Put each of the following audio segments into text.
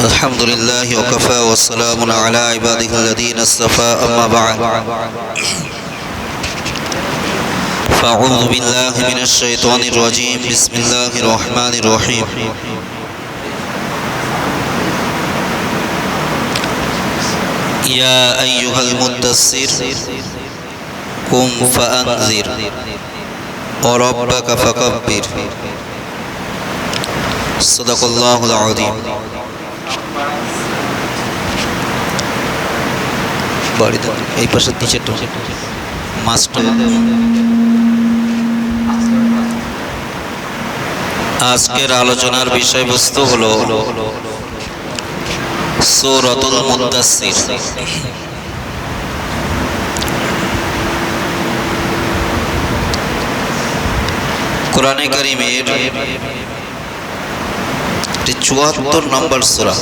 الحمد لله وكفى والسلام على عباده الذين اصطفى أما بعد. فأعوذ بالله من الشيطان الرجيم. بسم الله الرحمن الرحيم. يا أيها المدثر قم فأنذر وربك فكبر. صدق الله العظيم. বাড়িতে এই পাশের নিচেটা আজকের আলোচনার বিষয়বস্তু হলো সূরাতুল মুদ্দাসসির কোরআনে কারিমের চুয়াত্তর নম্বর সূরা।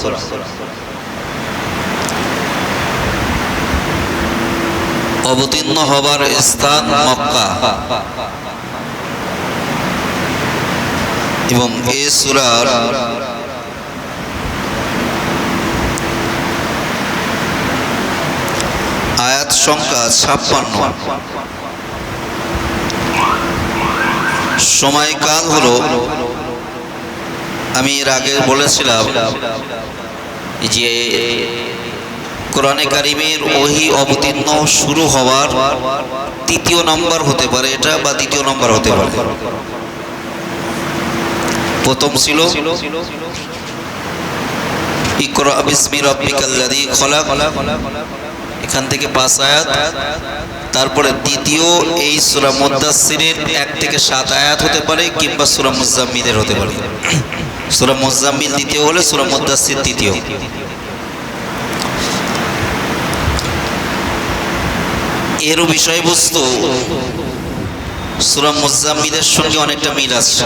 অবতীর্ণ হবার স্থান মক্কা। এবং এ সুরার আয়াত সংখ্যা ছাপ্পান্ন। সময়কাল হলো, আমি এর আগে বলেছিলাম যে কোরআনে কারিমের ওহি অবতীর্ণ শুরু হওয়ার তৃতীয় নম্বর হতে পারে এটা বা দ্বিতীয় নম্বর হতে পারে। প্রথম ছিল এখান থেকে পাঁচ আয়াত। তারপরে দ্বিতীয় এই সূরা মুদ্দাসসিরের এক থেকে সাত আয়াত হতে পারে কিংবা সূরা মুজাম্মিলের হতে পারে। সূরা দ্বিতীয় হলে সূরা মুদ্দাসসির তৃতীয়। এরও বিষয়বস্তু। সুরা মুজাম্মিলের সঙ্গে অনেকটা মিল আছে।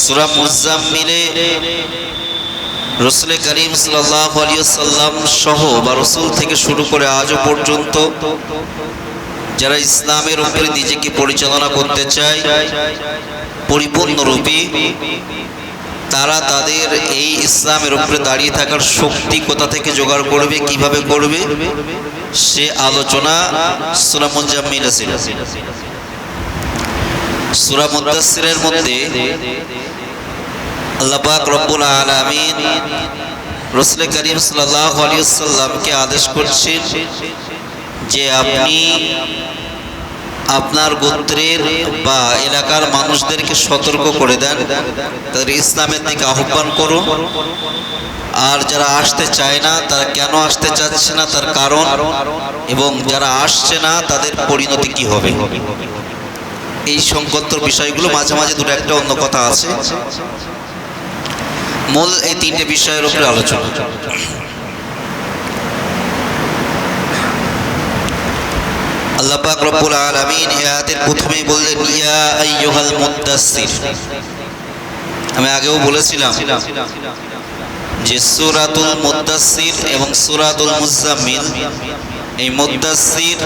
সুরা মুজাম্মিলে রসুল করিম সাল্লাম সহ বা রসুল থেকে শুরু করে আজও পর্যন্ত যারা ইসলামের উপরে নিজেকে পরিচালনা করতে চায়, পরিপূর্ণরূপে তারা তাদের এই ইসলামের উপরে দাঁড়িয়ে থাকার শক্তি কোথা থেকে জোগাড় করবে, কীভাবে করবে, সে আলোচনা সুরা মুজাম্মিল ছিল সুরা মধ্যে আল্লাহ পাক রব্বুল আলামিন রাসূল করিম সাল্লাল্লাহু আলাইহি সাল্লামকে আদেশ করছেন যে আপনি আপনার গোত্রের বা এলাকার মানুষদেরকে সতর্ক করে দেন। তাদের ইসলামের দিকে আহ্বান করুন। আর যারা আসতে চায় না, তারা কেন আসতে চাচ্ছে না, তার কারণ এবং যারা আসছে না, তাদের পরিণতি কি হবে? এই সংকট বিষয়গুলো মাঝে মাঝে দুটো একটা অন্য কথা আছে। মূল এই তিনটে বিষয়ের উপরে আলোচনা। আল্লাহ পাক রব্বুল আলামিন আয়াতের প্রথমেই বললেন, ইয়া আইয়ুহাল মুদ্দাসসির আমি আগেও বলেছিলাম যে সূরাতুল মুদ্দাসসির এবং সূরাতুল মুজাম্মিল, এই মুদ্দাসসির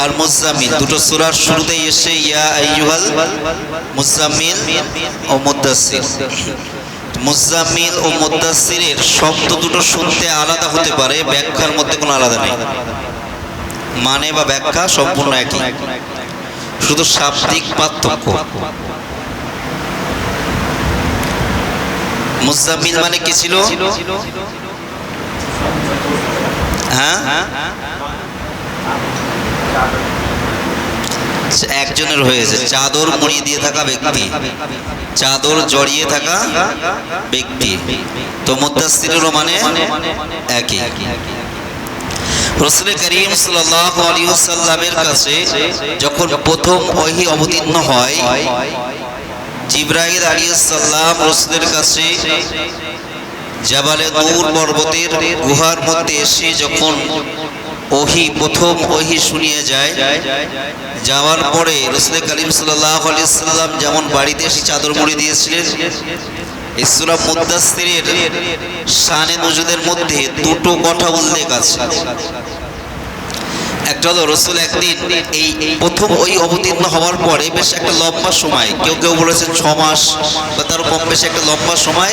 আর মুজাম্মিল দুটো সূরার শুরুতেই এসে, ইয়া আইয়ুহাল মুজাম্মিল ও মুদ্দাসসির মুজাম্মিল ও মুদ্দাসসিরের শব্দ দুটো শুনতে আলাদা হতে পারে, ব্যাখ্যার মধ্যে কোনো আলাদা নেই। মানে বা ব্যাখ্যা সম্পূর্ণ একই। শুধু শাব্দিক পার্থক্য। মুজাম্মিল মানে কি ছিল? হ্যাঁ? একজনের হয়েছে। চাদর মুড়িয়ে দিয়ে থাকা ব্যক্তি। চাদর জড়িয়ে থাকা ব্যক্তি। তো মুদাসিরেরও মানে একই। রসুল করিম সাল্লামের কাছে যখন প্রথম ওহি অবতীর্ণ হয় জিব্রাহিল আলী সাল্লাম রসুলের কাছে জাবালে পর্বতের গুহার মধ্যে এসে যখন ওহি, প্রথম ওহি শুনিয়ে যায়, যাওয়ার পরে রসুল করিম সাল্লাহ যেমন বাড়িতে এসে চাদর মুড়ি দিয়েছিলেন ইসরা মুদাসসিরের শানে নজুদের মধ্যে দুটো কথা উল্লেখ আছে। একটা হলো, রসুল একদিন এই প্রথম ওই অবতীর্ণ হওয়ার পরে বেশ একটা লম্বা সময়, কেউ কেউ বলেছে ছ মাস বা তারও কম বেশি একটা লম্বা সময়,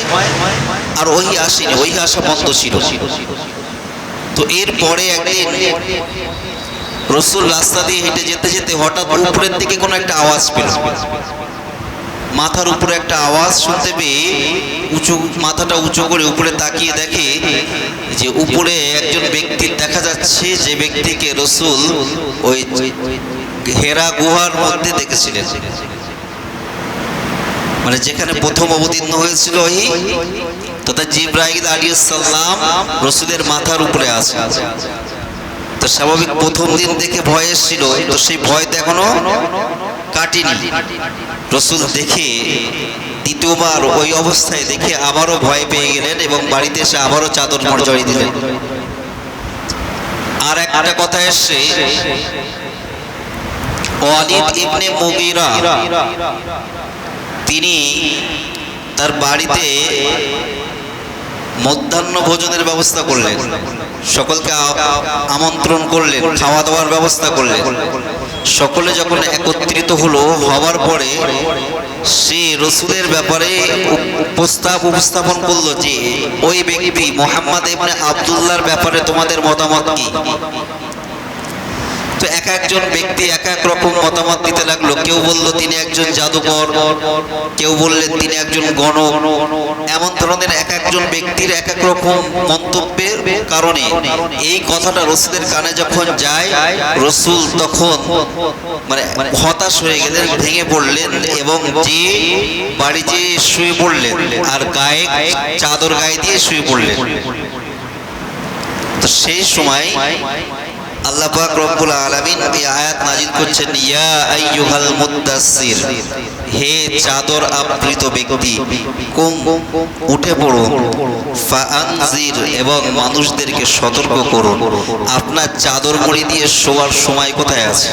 আর ওই আসেনি, ওই আসা বন্ধ ছিল। তো এরপরে একদিন রসুল রাস্তা দিয়ে হেঁটে যেতে যেতে হঠাৎ উপরের দিকে কোনো একটা আওয়াজ পেল। মাথার উপরে একটা আওয়াজ শুনতে পেয়ে উঁচু, মাথাটা উঁচু করে উপরে তাকিয়ে দেখে যে উপরে একজন ব্যক্তির দেখা যাচ্ছে যে ব্যক্তিকে রসুল ওই হেরা গুহার মধ্যে দেখেছিলেন। মানে যেখানে প্রথম অবতীর্ণ হয়েছিল ওই। তথা জিব্রাহিল আলী সাল্লাম রসুলের মাথার উপরে আছে। তো স্বাভাবিক প্রথম দিন দেখে ভয় এসেছিল, তো সেই ভয় এখনও কাটেনি। রসুল দেখে দ্বিতীয়বার ওই অবস্থায় দেখে আবারও ভয় পেয়ে গেলেন এবং বাড়িতে এসে আবারও চাদর মর্যাদি দিলেন। আর একটা কথা এসছে, ওয়ালিদ তিনি তার বাড়িতে মধ্যাহ্ন ভোজনের ব্যবস্থা করলেন। সকলকে আমন্ত্রণ করলেন, খাওয়া দাওয়ার ব্যবস্থা করলেন। সকলে যখন একত্রিত হলো হওয়ার পরে সে রসুলের ব্যাপারে প্রস্তাব উপস্থাপন করল যে, ওই ব্যক্তি মোহাম্মদ ইবনে আবদুল্লাহর ব্যাপারে তোমাদের মতামত কি? তো এক একজন ব্যক্তি এক এক রকম মতামত দিতে লাগল। কেউ বলল তিনি একজন জাদুকর, কেউ বললেন তিনি একজন গণক। এমন ধরনের এক একজন ব্যক্তির এক এক রকম মন্তব্যের কারণে এই কথাটা রসুলের কানে যখন যায়, রসুল তখন মানে হতাশ হয়ে গেলেন, ভেঙে পড়লেন এবং যে বাড়ি যেয়ে শুয়ে পড়লেন আর গায়ে চাদর গায়ে দিয়ে শুয়ে পড়লেন। তো সেই সময় আল্লাহ পাক রব্বুল আলামিন এই আয়াত নাজিল করছেন, ইয়া আইয়ুহাল মুদ্দাসসির হে চাদর আবৃত ব্যক্তি, কুম, উঠে পড়ো, ফাআনজির এবং মানুষদেরকে সতর্ক করুন আপনার চাদর মুড়ি দিয়ে শোয়ার সময় কোথায় আছে?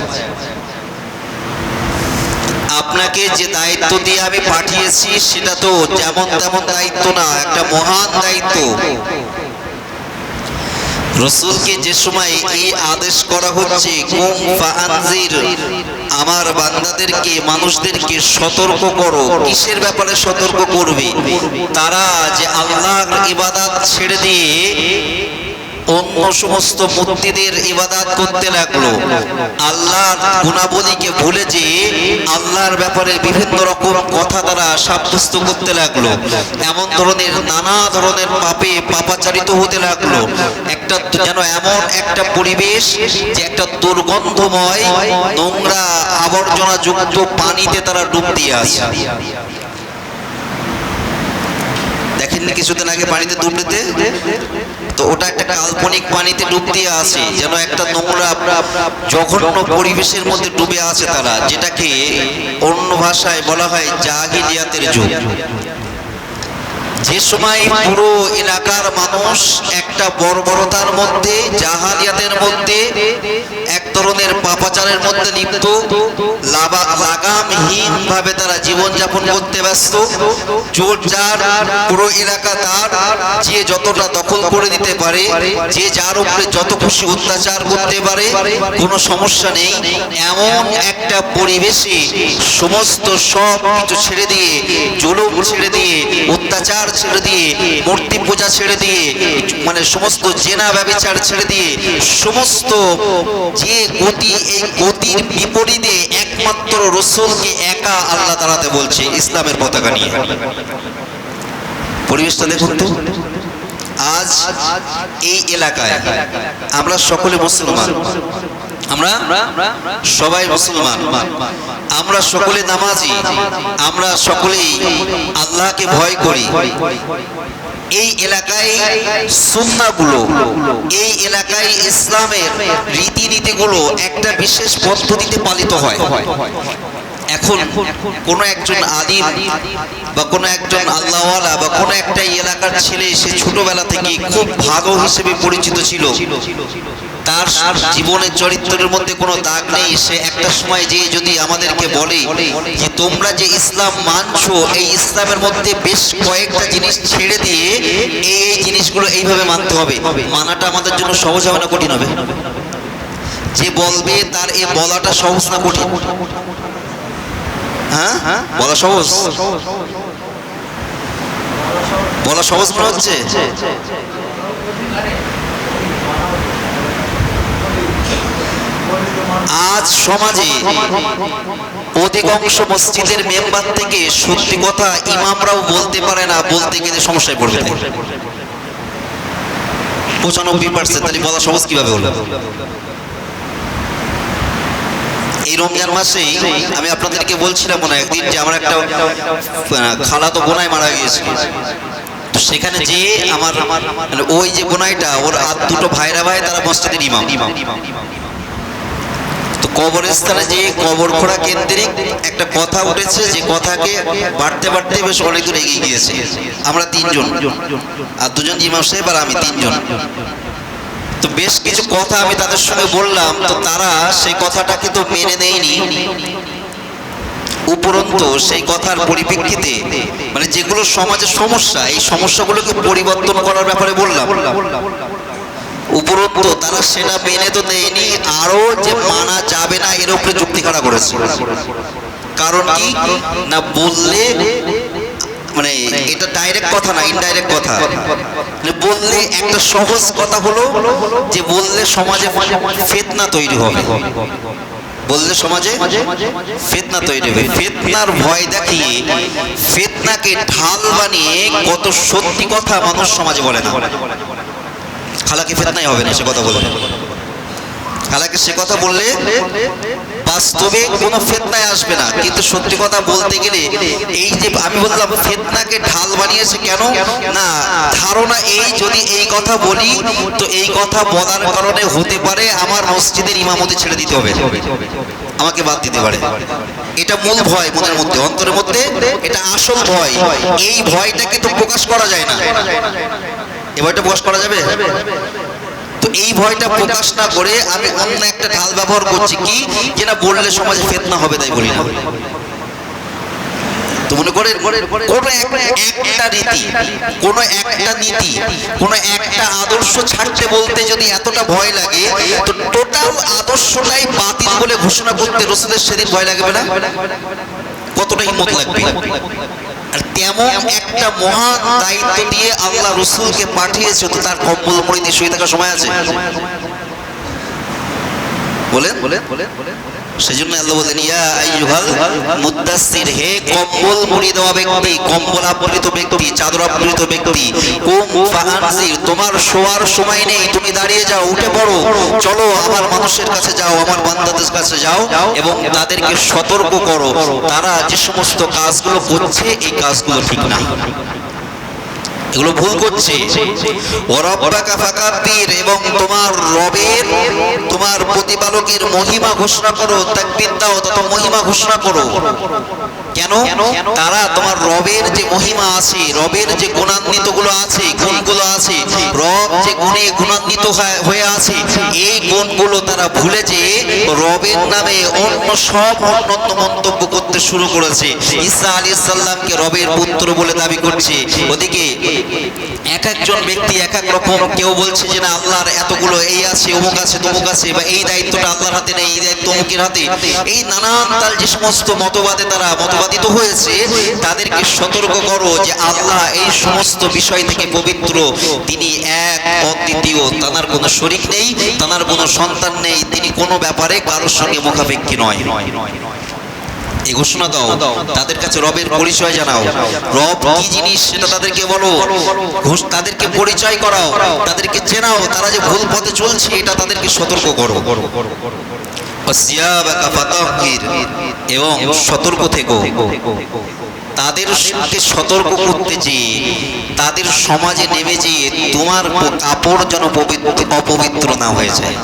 আপনাকে যে দায়িত্ব দিয়ে আমি পাঠিয়েছি, সেটা তো যেমন তেমন দায়িত্ব না, একটা মহান দায়িত্ব। রসুলকে যে সময় এই আদেশ করা হচ্ছে আমার বান্দাদেরকে, মানুষদেরকে সতর্ক করো। কিসের ব্যাপারে সতর্ক করবে? তারা যে আল্লাহর ইবাদত ছেড়ে দিয়ে অন্য সমস্ত মূর্তিদের করতে লাগল। ভুলে যে আল্লাহর ব্যাপারে বিভিন্ন রকম কথা তারা সাব্যস্ত করতে লাগল। এমন ধরনের, নানা ধরনের পাপে পাপাচারিত হতে লাগল। একটা যেন এমন একটা পরিবেশ যে একটা দুর্গন্ধময় নোংরা আবর্জনা যুক্ত পানিতে তারা ডুব দিয়ে দেখেননি কিছুদিন আগে পানিতে ডুব তো ওটা একটা কাল্পনিক পানিতে ডুব দিয়ে আছে যেন একটা নোংরা, জঘন্য পরিবেশের মধ্যে ডুবে আছে তারা, যেটাকে অন্য ভাষায় বলা হয় জাহিলিয়াতের যুগ। যে সময় পুরো এলাকার মানুষ একটা বর্বরতার মধ্যে, জাহালিয়াতের মধ্যে, এক ধরনের পাপাচারের মধ্যে লিপ্ত লাগামহীন ভাবে তারা জীবনযাপন করতে ব্যস্ত জোর যার, পুরো এলাকা তার, যে যতটা দখল করে দিতে পারে, যে যার উপরে যত খুশি অত্যাচার করতে পারে, কোনো সমস্যা নেই। এমন একটা পরিবেশে সমস্ত সব কিছু ছেড়ে দিয়ে, জুলুম ছেড়ে দিয়ে, অত্যাচার ছেড়ে দিয়ে, মূর্তি পূজা ছেড়ে দিয়ে মানে সমস্ত জেনা ব্যবচার ছেড়ে দিয়ে, সমস্ত যে গতি, এই গতির বিপরীতে একমাত্র রসুলকে একা আল্লাহ তালাতে বলছে ইসলামের পতাকা নিয়ে। পরিবেশটা দেখুন তো। আজ এই এলাকায় আমরা সকলে মুসলমান। আমরা সবাই মুসলমান। আমরা সকলে নামাজি। আমরা সকলেই আল্লাহকে ভয় করি। এই এলাকায় সুন্নাগুলো এই এলাকায় ইসলামের রীতিনীতিগুলো একটা বিশেষ পদ্ধতিতে পালিত হয়। এখন কোন একজন আদিম বা কোনো একজন আল্লাহওয়ালা বা কোনো একটা এলাকার ছেলে সে ছোটবেলা থেকে খুব ভালো হিসেবে পরিচিত ছিল। তার জীবনের চরিত্রের মধ্যে কোনো দাগ নেই। সে একটা সময় যে যদি আমাদেরকে বলে যে তোমরা যে ইসলাম মানছো এই ইসলামের মধ্যে বেশ কয়েকটা জিনিস ছেড়ে দিয়ে এই এই জিনিসগুলো এইভাবে মানতে হবে। মানাটা আমাদের জন্য সহজ হবে না কঠিন হবে? যে বলবে তার এ বলাটা সহজ না কঠিন? হ্যাঁ? বলা সহজ? বলা সহজ মনে হচ্ছে? আজ সমাজে অধিকাংশ মসজিদের মেম্বার থেকে সত্যি কথা ইমামরাও বলতে পারে না, বলতে গেলে সমস্যায় পড়বে। পঁচানব্বই পার্সেন্ট তাহলে বলা সহজ কীভাবে হলো? এই রমজান মাসেই আমি আপনাদেরকে বলছিলাম মনে একদিন যে আমার একটা আহ, খালাতো বোনাই মারা গিয়েছে তো সেখানে যে আমার মানে ওই যে বোনাইটা ওর আর দুটো ভাইরা ভাই তারা মসজিদের ইমাম। তো কবরস্থানে যে কবর খোঁড়া কেন্দ্রিক একটা কথা উঠেছে যে কথাকে বাড়তে বাড়তে বেশ অনেক দূর এগিয়ে গিয়েছে। আমরা তিনজন। আর দুজন ইমাম সাহেব আর আমি তিনজন। তো বেশ কিছু কথা আমি তাদের সঙ্গে বললাম, তো তারা সেই কথাটাকে তো মেনে নেয়নি। উপরন্তু সেই কথার পরিপ্রেক্ষিতে মানে যেগুলো সমাজের সমস্যা, এই সমস্যাগুলোকে পরিবর্তন করার ব্যাপারে বললাম। উপরন্তু তারা সেটা মেনে তো নেয়নি আরও যে মানা যাবে না এর উপরে যুক্তি খাড়া করেছে। কারণ কি? না বললে মানে এটা ডাইরেক্ট কথা না ইনডাইরেক্ট কথা। মানে বললে একটা সহজ কথা হলো যে বললে সমাজে ফেতনা তৈরি হবে। বললে সমাজে ফেতনা তৈরি হবে। ফেতনার ভয় দেখিয়ে ফেতনাকে ঢাল বানিয়ে কত সত্যি কথা মানুষ সমাজে বলে না। খালাকি ফেতনাই হবে না সে কথা বলে খালাকে সে কথা বললে বাস্তবে কোনো ফেতনায় আসবে না। কিন্তু সত্যি কথা বলতে গেলে এই যে আমি বললাম, ফেতনাকে ঢাল বানিয়েছে কেন? না, ধারণা এই যদি এই কথা বলি, তো এই কথা বলার কারণে হতে পারে আমার মসজিদের ইমামতি ছেড়ে দিতে হবে। আমাকে বাদ দিতে পারে। এটা মূল ভয় মনের মধ্যে, অন্তরের মধ্যে। এটা আসল ভয়। এই ভয়টাকে তো প্রকাশ করা যায় না। এ ভয়টা প্রকাশ করা যাবে? তো এই ভয়টা প্রকাশ না করে আমি অন্য একটা ঢাল ব্যবহার করছি কি? যেটা বললে সমাজে ফেতনা হবে তাই বলি না। তো মনে করে কোনো একটা রীতি কোনো একটা নীতি কোনো একটা আদর্শ ছাড়তে বলতে যদি এতটা ভয় লাগে তো টোটাল আদর্শটাই বাতিল বলে ঘোষণা করতে রসুলের সেদিন ভয় লাগবে না? কতটা হিম্মত লাগবে? তেমন একটা মহান দায়িত্ব দিয়ে আল্লাহ রসুলকে পাঠিয়েছে তো তার কম্বল মুড়ি দিয়ে শুয়ে থাকার সময় আছে? বলেন? সেই জন্য আল্লাহ বলেন ইয়া আইয়ুহাল মুদ্দাসসির হে কম্বল মুড়ি দেওয়া ব্যক্তি, কম্বল আবৃত ব্যক্তি, চাদর আবৃত ব্যক্তি, কুম ফাআনজির তোমার শোয়ার সময় নেই, তুমি দাঁড়িয়ে যাও, উঠে পড়ো, চলো আমার মানুষের কাছে যাও, আমার বান্দাদের কাছে যাও এবং তাদেরকে সতর্ক করো। তারা যে সমস্ত কাজগুলো করছে, এই কাজগুলো ঠিক না এগুলো ভুল করছে। এবং তোমার রবের, তোমার প্রতিপালকের মহিমা ঘোষণা করো, তাকবীর দাও, তত মহিমা ঘোষণা করো। কেন? তারা তোমার রবের যে মহিমা আছে, রবের যে গুণান্বিতগুলো আছে, গুণগুলো আছে, রব যে গুণে গুণান্বিত হয়ে আছে, এই গুণগুলো তারা ভুলে যে রবের নামে অন্য সব অন্যত্ব মন্তব্য করতে শুরু করেছে। ঈসা আলী সাল্লামকে রবের পুত্র বলে দাবি করছে। ওদিকে এক একজন ব্যক্তি এক এক রকম কেউ বলছে যে, না, আল্লাহর এতগুলো এই আছে, অমুক আছে, তমুক আছে বা এই দায়িত্বটা আল্লাহর হাতে নেই, এই দায়িত্ব অমুকের হাতে। এই নানান তার যে সমস্ত মতবাদে তারা মতবাদিত হয়েছে, তাদেরকে সতর্ক করো যে আল্লাহ এই সমস্ত বিষয় থেকে পবিত্র। তিনি এক অদ্বিতীয় তানার কোনো শরিক নেই, তানার কোনো সন্তান নেই, তিনি কোনো ব্যাপারে কারোর সঙ্গে মুখাপেক্ষী নয়। এই ঘোষণা দাও, তাদের কাছে রবের পরিচয় জানাও। রব কি জিনিস সেটা তাদেরকে বলো। তাদেরকে পরিচয় করাও, তাদেরকে চেনাও, তারা যে ভুল পথে চলছে, এটা তাদেরকে সতর্ক করো। এবং সতর্ক থেকো। তাদেরকে সতর্ক করতে যে তাদের সমাজে নেমে যে তোমার কাপড় যেন পবিত্র অপবিত্র না হয়ে যায়।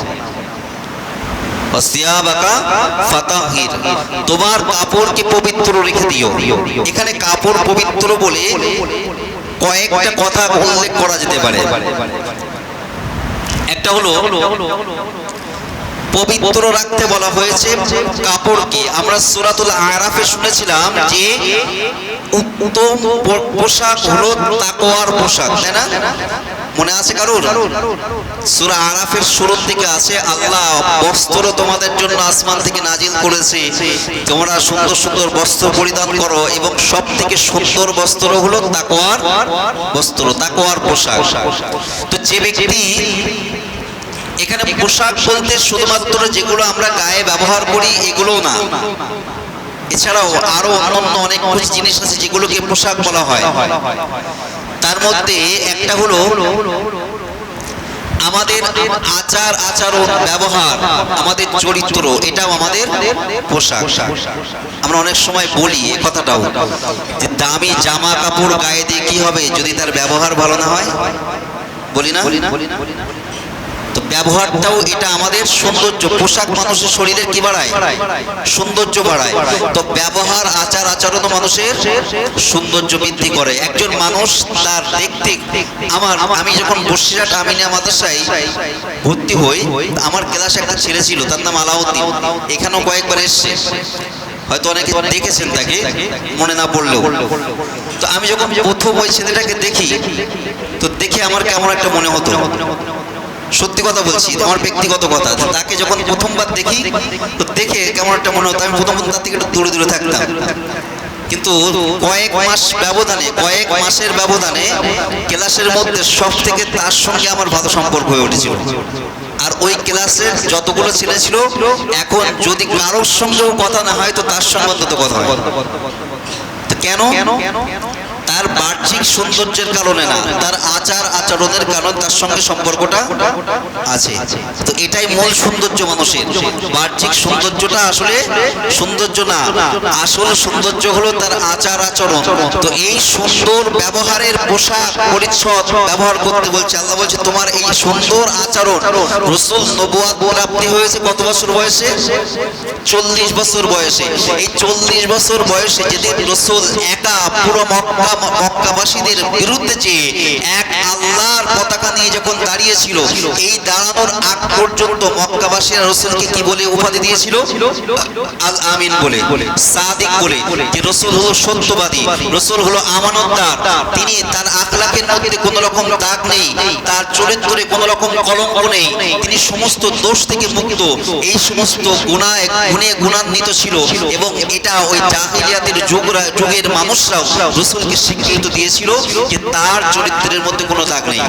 তোমার কাপড়কে পবিত্র রেখে দিও। এখানে কাপড় পবিত্র বলে কয়েকটা কথা উল্লেখ করা যেতে পারে। একটা হলো পবিত্র রাখতে বলা হয়েছে। কাপড়কে আমরা সূরাতুল আরাফে শুনেছিলাম যে উত্তম পোশাক হলো তাকওয়ার পোশাক, তাই না? মনে আছে কারোর? সূরা আরাফের শুরুর দিকে আছে, আল্লাহ বস্ত্র তোমাদের জন্য আসমান থেকে নাজিল করেছে। তোমরা সুন্দর সুন্দর বস্ত্র পরিধান করো এবং সব থেকে সুন্দর বস্ত্র হলো তাকওয়ার বস্ত্র, তাকওয়ার পোশাক। তো যে ব্যক্তি এখানে পোশাক বলতে শুধুমাত্র যেগুলো আমরা গায়ে ব্যবহার করি এগুলো না। এছাড়াও আরও অন্যান্য অনেক জিনিস আছে যেগুলোকে পোশাক বলা হয়। তার মধ্যে একটা হলো আমাদের আচার আচরণ ব্যবহার, আমাদের চরিত্র, এটাও আমাদের পোশাক। আমরা অনেক সময় বলি এ কথাটাও, যে দামি জামা কাপড় গায়ে দিয়ে কি হবে যদি তার ব্যবহার ভালো না হয়? বলি না? তো ব্যবহারটাও এটা আমাদের সৌন্দর্য, পোশাক মানুষের শরীরের কি বাড়ায়? সৌন্দর্য বাড়ায়। তো ব্যবহার, আচার আচরণ মানুষের সৌন্দর্য বৃদ্ধি করে। একজন মানুষ তার দেখতে, আমার, আমি যখন বসিরহাট আমিনিয়া মাদ্রাসায় ভর্তি হই, আমার ক্লাসে একটা ছেলে ছিল, তার নাম আলাউদ্দিন। এখানেও কয়েকবার এসছে। হয়তো অনেকে দেখেছেন তাকে, মনে না পড়লেও। তো আমি যখন প্রথম ওই ছেলেটাকে দেখি, তো দেখে আমার কেমন একটা মনে হতো। সত্যি কথা বলছি আমার ব্যক্তিগত কথা তাকে যখন প্রথমবার দেখি তো দেখে কেমন একটা মনে হতো আমি প্রথম তার থেকে একটু দূরে দূরে থাকতাম। কিন্তু কয়েক মাস ব্যবধানে কয়েক মাসের ব্যবধানে ক্লাসের মধ্যে সব থেকে তার সঙ্গে আমার ভালো সম্পর্ক হয়ে উঠেছিল। আর ওই ক্লাসের যতগুলো ছেলে ছিল এখন যদি কারোর সঙ্গেও কথা না হয় তো তার সঙ্গে অন্তত কথা হয়। তো কেন? তার বাহ্যিক সৌন্দর্যের কারণে না, তার আচার আচরণের কারণে তার সঙ্গে সম্পর্কটা আছে। তো এটাই মূল সৌন্দর্য মানুষের। বাহ্যিক সৌন্দর্যটা আসলে সৌন্দর্য না, আসল সৌন্দর্য হলো তার আচার আচরণ। তো এই সুন্দর ব্যবহারের পোশাক পরিচ্ছদ ব্যবহার করতে বলছে, আল্লাহ বলছে, তোমার এই সুন্দর আচরণ রসুল নবুয়াত প্রাপ্তি হয়েছে কত বছর বয়সে? চল্লিশ বছর বয়সে। এই চল্লিশ বছর বয়সে যেদিন রসুল একা পুরো মক্কা মক্কাবাসীদের বিরুদ্ধে যে এক আল্লাহর পতাকা নিয়ে যখন দাঁড়িয়েছিল, এই দাঁড়ানোর আগ পর্যন্ত মক্কাবাসীরা রসুলকে কি বলে উপাধি দিয়েছিল? আল আমিন বলে, সাদিক বলে, যে রসুল হলো সত্যবাদী, রসুল হলো আমানতদার। তিনি তার আখলাকের মধ্যে কোনো রকম দাগ নেই, তার চরিত্রে কোনো রকম কলঙ্ক নেই, তিনি সমস্ত দোষ থেকে মুক্ত। এই সমস্ত গুণায় গুণে গুণান্বিত ছিল এবং এটা ওই জাহিলিয়াতের যুগরা, যুগের মানুষরাও রসুলকে স্বীকৃত দিয়েছিল যে তার চরিত্রের মধ্যে কোনো দাগ নেই।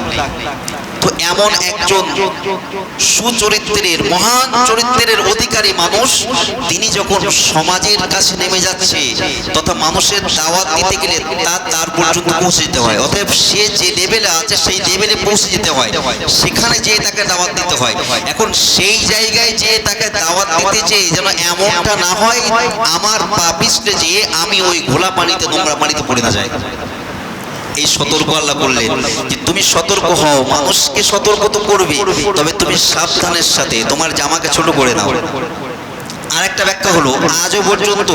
তো এমন একজন সুচরিত্রের, মহান চরিত্রের অধিকারী মানুষ, তিনি যখন সমাজের কাছে নেমে যাচ্ছে তথা মানুষের দাওয়াত দিতে গেলে তার তার পর্যন্ত পৌঁছে যেতে হয়। অতএব সে যে লেভেলে আছে, সেই লেভেলে পৌঁছে যেতে হয়। সেখানে যেয়ে তাকে দাওয়াত দিতে হয়। এখন সেই জায়গায় যে তাকে দাওয়াত দিতে চেয়ে যেন এমনটা না হয়, আমার পা পিছলে যেয়ে আমি ওই ঘোলা পানিতে নোংরা পানিতে পড়ে না যায় এই সতর্ক আল্লাহ করলেন যে তুমি সতর্ক হও, মানুষকে সতর্ক তো করবে তবে তুমি সাবধানের সাথে তোমার জামাকে ছোট করে নাও। আর একটা ব্যাখ্যা হলো, আজও পর্যন্ত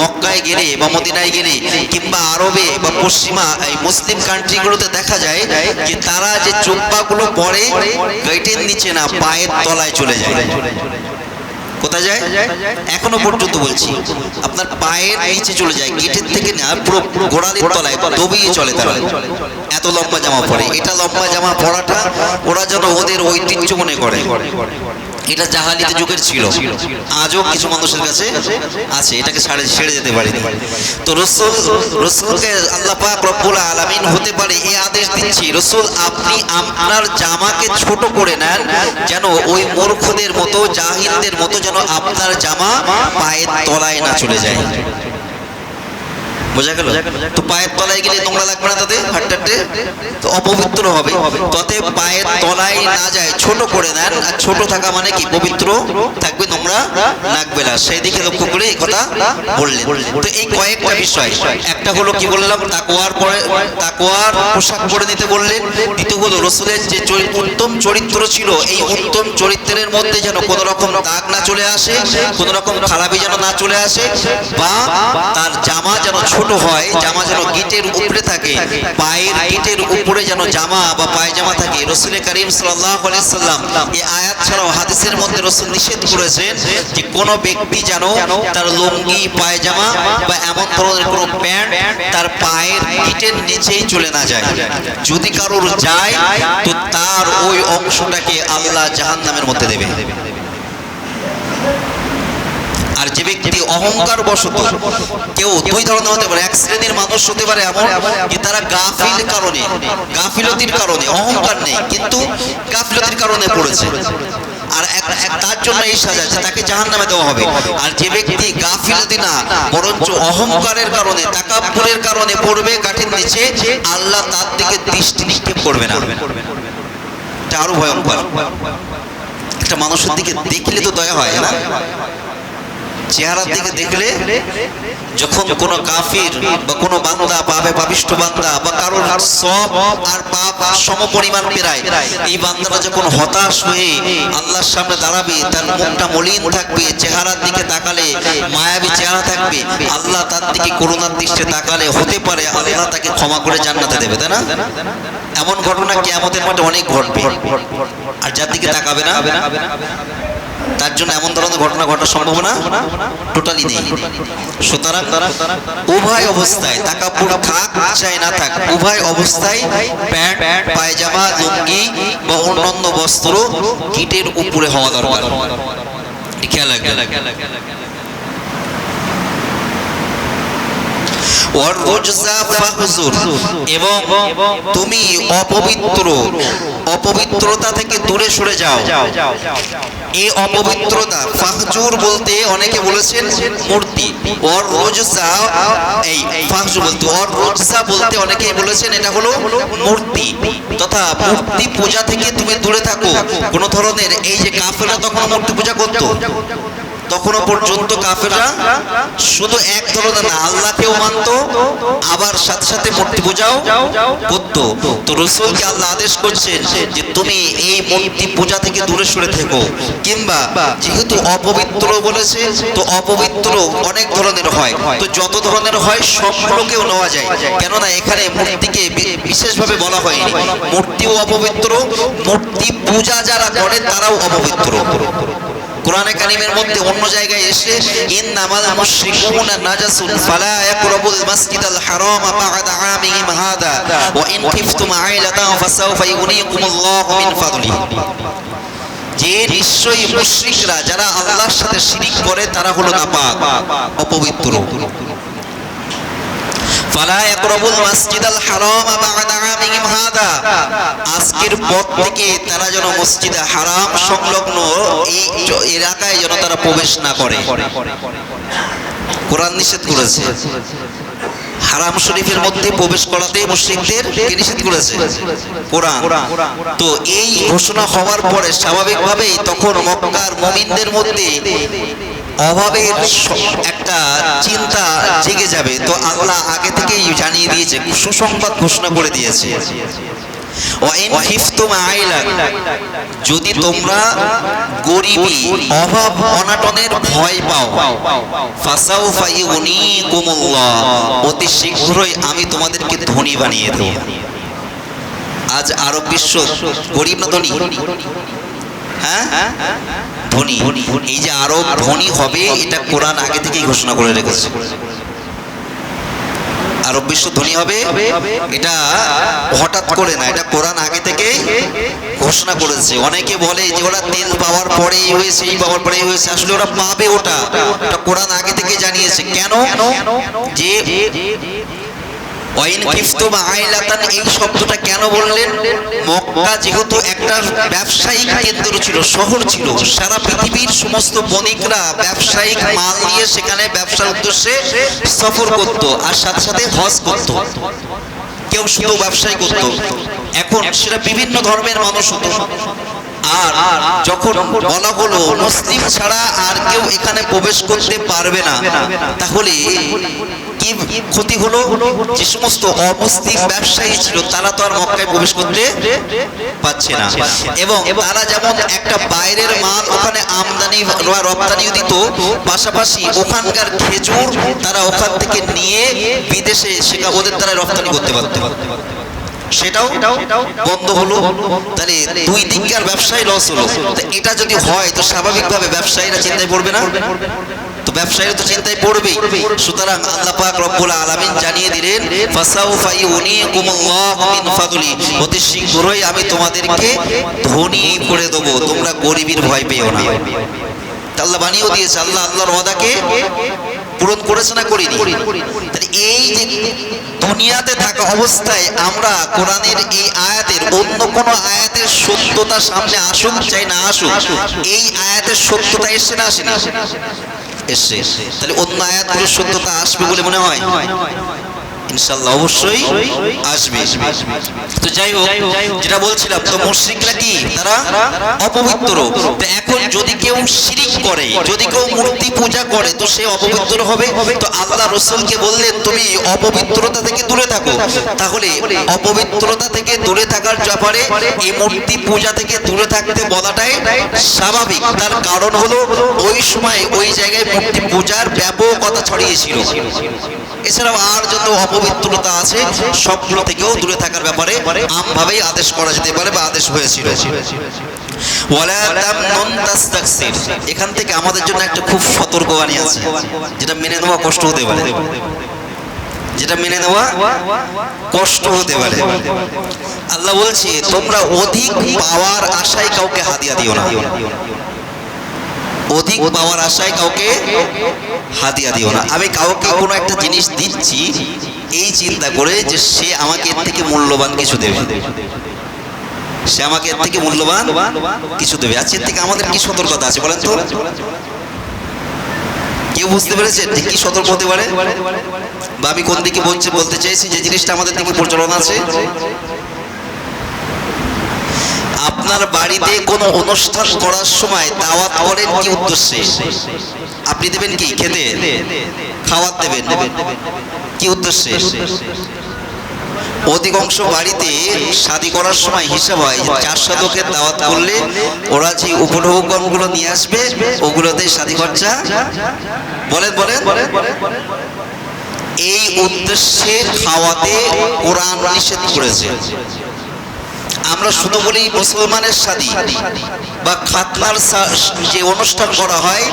মক্কায় গেলে বা মদিনায় গেলে কিংবা আরবে বা পশ্চিমা এই মুসলিম কান্ট্রিগুলোতে দেখা যায় যে তারা যে চোপ্পাগুলো পরে গেটের নিচে না, পায়ের তলায় চলে যায়। কোথায় যায়? এখনও পর্যন্ত বলছি আপনার পায়ের নিচে চলে যায় গেটের থেকে না পুরো গোড়ালির তলায় দবিয়ে চলে তারা। এত লম্বা জামা পরে এটা লম্বা জামা পরাটা ওরা যেন ওদের ঐতিহ্য মনে করে। এটা জাহালিতে যুগের ছিল। আজও কিছু মানুষের কাছে আছে এটাকে ছাড়ে ছেড়ে যেতে পারি তো রসুল রসুলকে আল্লাহ পাক রব্বুল আলামিন হতে পারে এই আদেশ দিচ্ছি রসুল আপনি আপনার জামাকে ছোট করে নেন যেন ওই মূর্খদের মতো জাহিলদের মতো যেন আপনার জামা পায়ের তলায় না চলে যায়। বোঝা গেল? তো পায়ের তলায় গেলে নোংরা লাগবে না তাতে? হাট্টাটে তো অপবিত্র হবে। ততে পায়ের তলায় না যায়, ছোট করে নেন আর ছোট থাকা মানে কি? পবিত্র থাকবে, নোংরা লাগবে না। সেই দিকে লক্ষ্য করে এই কথা বললেন। তো এই কয়েকটা বিষয়। একটা হলো কি বললাম? তাকোয়ার পরে তাকোয়ার পোশাক পরে নিতে বললেন। দ্বিতীয় হলো রসুলের যে উত্তম চরিত্র ছিল, এই উত্তম চরিত্রের মধ্যে যেন কোনো রকম দাগ না চলে আসে কোনো রকম খারাপি যেন না চলে আসে, বা তার জামা যেন ছোট ছোট হয়, জামা যেন গিটের উপরে থাকে, পায়ের গিটের উপরে যেন জামা বা পায়জামা থাকে। রসুল করিম সাল্লাম এই আয়াত ছাড়াও হাদিসের মধ্যে রসুল নিষেধ করেছেন যে কোন ব্যক্তি যেন তার লুঙ্গি, পায়জামা বা এমন ধরনের কোনো প্যান্ট তার পায়ের গিটের নিচেই চলে না যায়। যদি কারোর যায়, তো তার ওই অংশটাকে আল্লাহ জাহান্নামের মধ্যে দেবে। যে ব্যক্তি অহংকার বশত, কেউ দুই ধরনের হতে পারে। এক শ্রেণির মানুষ হতে পারে এমন যে তারা গাফিল কারণে, গাফিলতির কারণে, অহংকার নেই, কিন্তু গাফিলতির কারণে পড়েছে। আর তার জন্য এই সাজা তাকে জাহান নামে দেওয়া হবে। আর যে ব্যক্তি গাফিলতি না, বরঞ্চ অহংকারের কারণে, তাকাব্বুরের কারণে পড়বে কাঠের নিচে, আল্লাহ তার দিকে দৃষ্টি নিক্ষেপ করবে না। এটা আরও ভয়ঙ্কর। একটা মানুষের দিকে দেখলে তো দয়া হয়, না? চেহারার দিকে দেখলে যখন কোনো কাফির বা কোনো বান্দা পাবে পাপিষ্ঠ বান্দা বা কারোর সব আর পাপ সম পরিমাণ পেরায়, এই বান্দাটা যখন হতাশ হয়ে আল্লাহর সামনে দাঁড়াবে, তার মুখটা মলিন থাকবে, চেহারার দিকে তাকালে মায়াবী চেহারা থাকবে, আল্লাহ তার দিকে করুণার দৃষ্টি তাকালে হতে পারে আল্লাহ তাকে ক্ষমা করে জান্নাতে দেবে, তাই না? এমন ঘটনা কিয়ামতের মাঠে অনেক ঘটবে। আর যার দিকে তাকাবে না তার জন্য এমন ধরনের ঘটনা ঘটার সম্ভাবনা টোটালি নেই। সুতরাং উভয় অবস্থায় তাকাপুর থাক চাই না থাক, উভয় অবস্থায় প্যান্ট, পায়জামা, লুঙ্গি বা অন্যান্য বস্ত্র কিটের উপরে হওয়া দরকার। খেয়াল রাখবেন ওয়াররুজজা ফাহজুর এবং তুমি অপবিত্র, অপবিত্রতা থেকে দূরে সরে যাও। এই অপবিত্রতা ফাহজুর বলতে অনেকে বলেছেন মূর্তি। ওর রোজসা এই ফাহজুর বলতে ওর রোজসা বলতে অনেকে বলেছেন এটা হলো মূর্তি। তথা মূর্তি পূজা থেকে তুমি দূরে থাকো। কোন ধরনের এই যে কাফেররা তখন মূর্তি পূজা করতো। তখনও পর্যন্ত কাফেররা শুধু এক ধরনের না, আল্লাহকেও মানত, আবার সাথে সাথে মূর্তি পূজাও করত। তো রসুলকে আল্লাহ আদেশ করছেন যে তুমি এই মূর্তি পূজা থেকে দূরে সরে থেকো, কিংবা যেহেতু অপবিত্র বলেছে, তো অপবিত্র অনেক ধরনের হয়। তো যত ধরনের হয়, সবগুলোকেও নেওয়া যায়। কেননা এখানে মূর্তিকে বিশেষভাবে বলা হয়নি। মূর্তিও অপবিত্র, মূর্তি পূজা যারা করে তারাও অপবিত্র। কোরআনে কারিমের মধ্যে অন্য জায়গায় এসে, ইন্নামাল মুশরিকুনা নাজাসুন ফালা ইয়াকরাবুল মাসজিদাল হারাম বা'দা আমিহিম হাদা ওয়া ইন খিফতুম আইলাতান ফাসাউফা ইউগনিকুমুল্লাহু মিন ফাদলিহি যে নিশ্চয়ই মুশরিকরা, যারা আল্লাহর সাথে শিরিক করে, তারা হলো নাপাক, অপবিত্র। ফালা ইয়াকরাবুল মাসজিদাল হারাম বা'দা আমিহিম হাদা। আজকের পর থেকে তারা যেন মসজিদে হারাম সংলগ্ন এই এলাকায় যেন তারা প্রবেশ না করে। কোরআন নিষেধ করেছে। হারাম শরীফের মধ্যে প্রবেশ করাতে মুসলিমদের নিষেধ করেছে? কোরআন। তো এই ঘোষণা হওয়ার পরে স্বাভাবিকভাবেই তখন মক্কার মুমিনদের মধ্যে অভাবের একটা চিন্তা জেগে যাবে। তো আল্লাহ আগে থেকেই জানিয়ে দিয়েছে, সুসংবাদ ঘোষণা করে দিয়েছে। যদি তোমরা গরিবী, অভাব, অনাটনের ভয় পাও, ফাসাউফা ইউনিকুমুল্লাহ, অতি শীঘ্রই আমি তোমাদেরকে ধনী বানিয়ে দেব। আজ আরব বিশ্ব গরিব না ধনী? হ্যাঁ? ধনী। এই যে আরব ধনী হবে, এটা কোরআন আগে থেকেই ঘোষণা করে রেখেছে। আরব বিশ্ব ধনী হবে, এটা হঠাৎ করে না, এটা কোরআন আগে থেকে ঘোষণা করেছে। অনেকে বলে যে ওরা তেল পাওয়ার পরেই হয়েছে, এই পাওয়ার পরেই হয়েছে, আসলে ওরা পাবে ওটা। ওটা কোরআন আগে থেকে জানিয়েছে। কেন? যে ওয়াইন কিফতুম আইলাতান, এই শব্দটা কেন বললেন? মক্কা যেহেতু একটা ব্যবসায়িক কেন্দ্র ছিল, শহর ছিল, সারা পৃথিবীর সমস্ত বণিকরা ব্যবসায়িক মাল নিয়ে সেখানে ব্যবসার উদ্দেশ্যে সফর করত আর সাথে সাথে হজ করত। কেউ শুধু ব্যবসায় করত। এখন সেটা বিভিন্ন ধর্মের মানুষ হতো। আর যখন বলা হলো মুসলিম ছাড়া আর কেউ এখানে প্রবেশ করতে পারবে না, তাহলে কি ক্ষতি হলো যে সমস্ত অমুসলিম ব্যবসায়ী ছিল, তারা তো আর মক্কায় প্রবেশ করতে পারছে না। এবং তারা যেমন একটা বাইরের মাল ওখানে আমদানি বা রপ্তানিও দিত, পাশাপাশি ওখানকার খেজুর তারা ওখান থেকে নিয়ে বিদেশে সেটা ওদের দ্বারা রপ্তানি করতে পারতে পারত। সেটাও বন্ধ হলো। তাহলে দুই দিককার ব্যবসায় লস হলো। এটা যদি হয় তো স্বাভাবিকভাবে ব্যবসায়ীরা চিন্তায় পড়বে না। তো ব্যবসায়ীরা তো চিন্তায় পড়বেই। সুতরাং আল্লাহ পাক রব্বুল আলামিন জানিয়ে দিলেন ফাসাউফা ইউনিকুমুল্লাহু মিন ফাদলি। অতি শীঘ্রই আমি তোমাদেরকে ধনী করে দেবো। তোমরা গরিবের ভয় পেও না। আল্লাহ বানিয়েও দিয়েছে। আল্লাহ আল্লাহর ওয়াদাকে পূরণ করেছে না করিনি? এই যে দুনিয়াতে থাকা অবস্থায় আমরা কোরআনের এই আয়াতের অন্য কোন আয়াতের সত্যতা সামনে আসুক চাই না আসুক, এই আয়াতের সত্যতা এসে না আসে না এসে তাহলে অন্য আয়াতগুলোর সত্যতা আসবে বলে মনে হয়? ইনশাল্লাহ অবশ্যই আসবে। তো যাই হোক, যেটা বলছিলাম, তো মুশরিকরা কি? তারা অপবিত্র। এখন যদি কেউ শিরিক করে, যদি কেউ মূর্তি পূজা করে, তো সে অপবিত্র হবে? তো আল্লাহ রসুলকে বললেন, তুমি অপবিত্রতা থেকে দূরে থাকো। তাহলে অপবিত্রতা থেকে দূরে থাকার ব্যাপারে এই মূর্তি পূজা থেকে দূরে থাকতে বলাটাই স্বাভাবিক। তার কারণ হলো, ওই সময় ওই জায়গায় মূর্তি পূজার ব্যাপকতা ছড়িয়েছিল। এছাড়াও আর যত অপবিত্রতা আছে সবগুলো থেকেও দূরে থাকার ব্যাপারে আমভাবেই আদেশ করা যেতে পারে বা আদেশ হয়েছিল। এখান থেকে আমাদের জন্য একটা খুব সতর্কবাণী আছে, যেটা মেনে নেওয়া কষ্ট হতে পারে। যেটা মেনে নেওয়া কষ্ট হতে পারে। আল্লাহ বলছে, তোমরা অধিক পাওয়ার আশায় কাউকে হাদিয়া দিও না। অধিক পাওয়ার আশায় কাউকে হাদিয়া দিও না। আমি কাউকে কোনো একটা জিনিস দিচ্ছি এই চিন্তা করে যে সে আমাকে এর থেকে মূল্যবান কিছু দেবে। সে আমাকে এর থেকে মূল্যবান কিছু দেবে। আজকে এর থেকে আমাদের কি সতর্কতা আছে বলেন তো? কেউ বুঝতে পেরেছে কি সতর্ক হতে পারে? বা আমি কোন দিকে বলছে, বলতে চাইছি যে জিনিসটা আমাদের দিকে প্রচলন আছে? আপনার বাড়িতে কোনো অনুষ্ঠান করার সময় দাওয়াত করেন কি উদ্দেশ্যে? আপনি দেবেন কি খেতে? খাওয়ার দেবেন কি উদ্দেশ্যে? অধিকাংশ বাড়িতে শাদি করার সময় হিসাব হয় যে চারশো লোকের দাওয়াত করলে ওরা যে উপঢৌকনগুলো নিয়ে আসবে ওগুলোতে শাদি খরচা বলেন বলেন। এই উদ্দেশ্যে খাওয়াতে কোরআন নিষেধ করেছে। আমরা শুধু বলি মুসলমানের শাদী বা খাতনার যে অনুষ্ঠান করা হয়,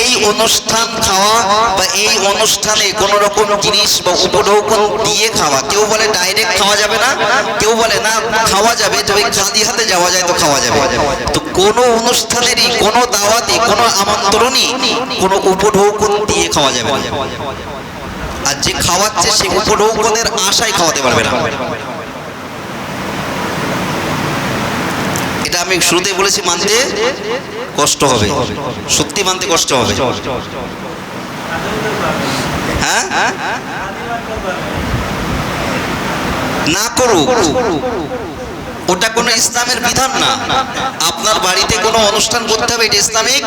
এই অনুষ্ঠান খাওয়া বা এই অনুষ্ঠানে কোন রকম জিনিস বা উপঢৌকন দিয়ে খাওয়া, কেউ বলে ডাইরেক্ট খাওয়া যাবে না, কেউ বলে না খাওয়া যাবে, তবে খাদি হাতে যাওয়া যায় তো খাওয়া যাবে। তো কোনো অনুষ্ঠানেরই, কোনো দাওয়াতে, কোনো আমন্ত্রণই কোনো উপঢৌকন দিয়ে খাওয়া যাবে আর যে খাওয়াচ্ছে সে উপঢৌকনের আশায় খাওয়াতে পারবে না। আমি শুরুতে বলেছি মানতে কষ্ট হবে। সত্যি মানতে কষ্ট হবে। হ্যাঁ? না করুক। ওটা কোনো ইসলামের বিধান না। আপনার বাড়িতে কোনো অনুষ্ঠান করতে হবে, এটা ইসলামিক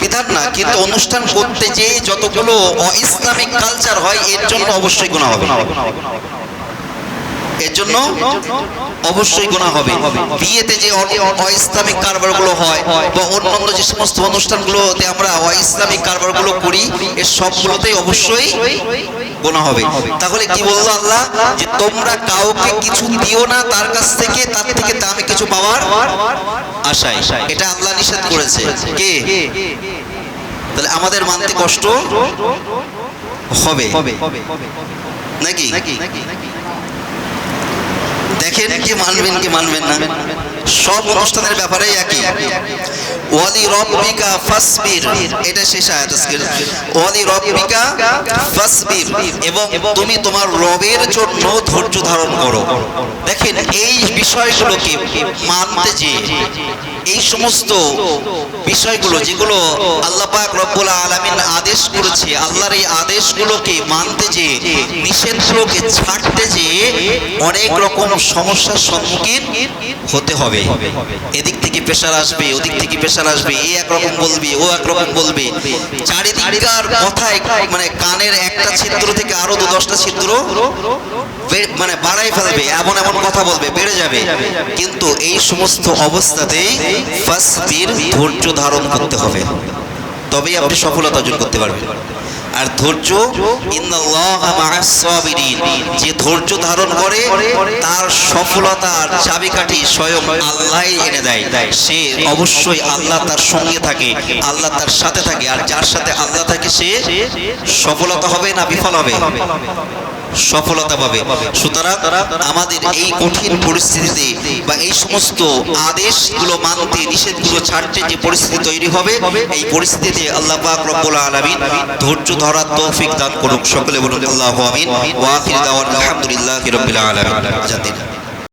বিধান না। কিন্তু অনুষ্ঠান করতে যে যতগুলো অ ইসলামিক কালচার হয়, এর জন্য অবশ্যই গুণা হবে। এর জন্য অবশ্যই গোনা হবে। বিয়েতে যে অইসলামিক কারবারগুলো হয় বা অন্যান্য যে সমস্ত অনুষ্ঠানগুলোতে আমরা অইসলামিক কারবারগুলো করি এর সবগুলোতেই অবশ্যই গোনা হবে। তাহলে কি বলল আল্লাহ? যে তোমরা কাউকে কিছু দিও না তার কাছ থেকে তার থেকে দামে কিছু পাওয়ার আশায়। এটা আল্লাহ নিষেধ করেছে। কে? তাহলে আমাদের মানতে কষ্ট হবে। নাকি? নাকি? দেখেন কে মানবেন কে মানবেন না। সব অনুষ্ঠানের ব্যাপারে একই। ওয়ালি রব্বিকা ফাসবির। এটা শেষ আয়াত আজকের। ওয়ালি রব্বিকা ফাসবির। এবং তুমি তোমার রবের জন্য ধৈর্য ধারণ করো। দেখেন, এই বিষয়গুলোকে মানতে যে, এই সমস্ত বিষয়গুলো যেগুলো আল্লাহ পাক রব্বুল আলামিন আদেশ করেছে, আল্লাহর এই আদেশগুলোকে মানতে যে, নিষেধগুলোকে ছাড়তে যে, অনেক রকম সমস্যার সম্মুখীন হতে হবে। হবে। এদিক থেকে প্রেশার আসবে, ওদিক থেকে প্রেশার আসবে, এ একরকম বলবে, ও একরকম বলবে। চারিদিককার কথায় মানে কানের একটা ছিদ্র থেকে আরও দু দশটা ছিদ্র মানে বাড়াই ফেলবে, এমন এমন কথা বলবে, বেড়ে যাবে। কিন্তু এই সমস্ত অবস্থাতেই ফাসবির ধৈর্য ধারণ করতে হবে। তবেই আপনি সফলতা অর্জন করতে পারবেন। আর ধৈর্য যে ধৈর্য ধারণ করে, তার সফলতার চাবিকাঠি স্বয়ং আল্লাহ এনে দেয়। সে অবশ্যই আল্লাহ তার সঙ্গে থাকে, আল্লাহ তার সাথে থাকে, আর যার সাথে আল্লাহ থাকে সে সফলতা হবে না বিফল হবে? সফলতা পাবে। সুতরাং আমাদের এই কঠিন পরিস্থিতিতে বা এই সমস্ত আদেশগুলো মানতে, নিষেধগুলো ছাড়তে যে পরিস্থিতি তৈরি হবে, এই পরিস্থিতিতে আল্লাহ পাক রব্বুল আলামিন ধৈর্য ধরার তৌফিক দান করুক। সকলে বলুন আল্লাহু আমিন। ওয়া আখির দাওয়ানা আলহামদুলিল্লাহি রাব্বিল আলামিন। দিন।